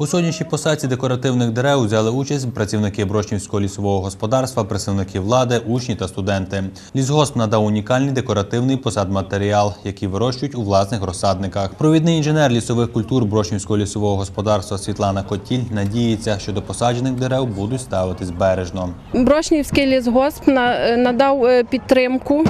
У сьогоднішній посадці декоративних дерев взяли участь працівники Брошнівського лісового господарства, представники влади, учні та студенти. Лісгосп надав унікальний декоративний посадматеріал, який вирощують у власних розсадниках. Провідний інженер лісових культур Брошнівського лісового господарства Світлана Котіль надіється, що до посаджених дерев будуть ставитись бережно. Брошнівський лісгосп надав е, підтримку.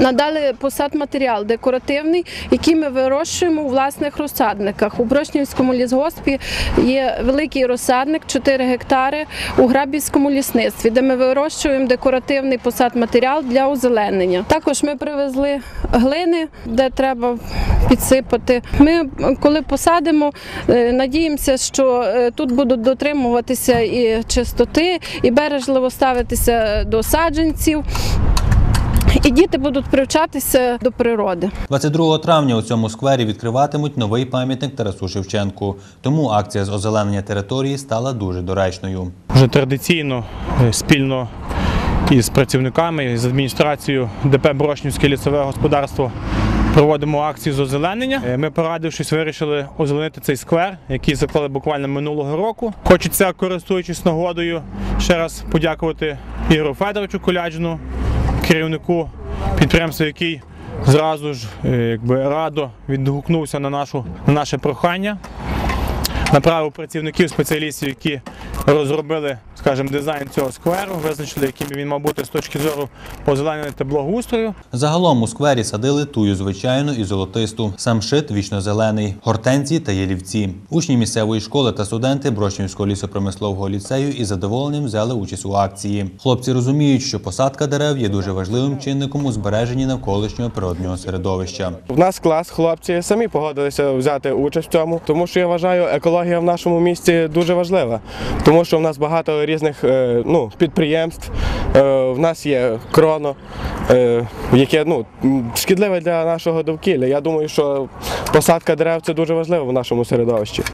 Надали посадматеріал декоративний, який ми вирощуємо у власних розсадниках. У Брошнівському лісгоспі є великий розсадник 4 гектари у Грабівському лісництві, де ми вирощуємо декоративний посадматеріал для озеленення. Також ми привезли глини, де треба підсипати. Ми, коли посадимо, е, надіємося, що е, тут будуть дотримуватися і чистоти, і бережливо ставитися до саджанців. І діти будуть привчатися до природи. 22 травня у цьому сквері відкриватимуть новий пам'ятник Тарасу Шевченку. Тому акція з озеленення території стала дуже доречною. Вже традиційно е, спільно із працівниками, з адміністрацією ДП Брошнівське лісове господарство проводимо акцію з озеленення. Е, Ми, порадившись, вирішили озеленити цей сквер, який заклали буквально минулого року. Хочеться, користуючись нагодою, ще раз подякувати Ігору Федоровичу Коляджину, керівнику підприємства, який зразу ж е, якби, радо відгукнувся на, нашу, на наше прохання. Направив працівників спеціалістів, які розробили, скажімо, дизайн цього скверу, визначили, яким він мав бути з точки зору озеленення та благоустрою. Загалом у сквері садили тую звичайну і золотисту, самшит вічно-зелений, гортензії та ялівці. Учні місцевої школи та студенти Брошнівського лісопромислового ліцею із задоволенням взяли участь у акції. Хлопці розуміють, що посадка дерев є дуже важливим чинником у збереженні навколишнього природнього середовища. В нас клас, хлопці самі погодилися взяти участь в цьому, тому що я вважаю, екологія в нашому місті дуже важлива, тому що в нас багато різних е, ну, підприємств. Е, В нас є кроно, е, яке ну, шкідливе для нашого довкілля. Я думаю, що посадка дерев це дуже важливо в нашому середовищі.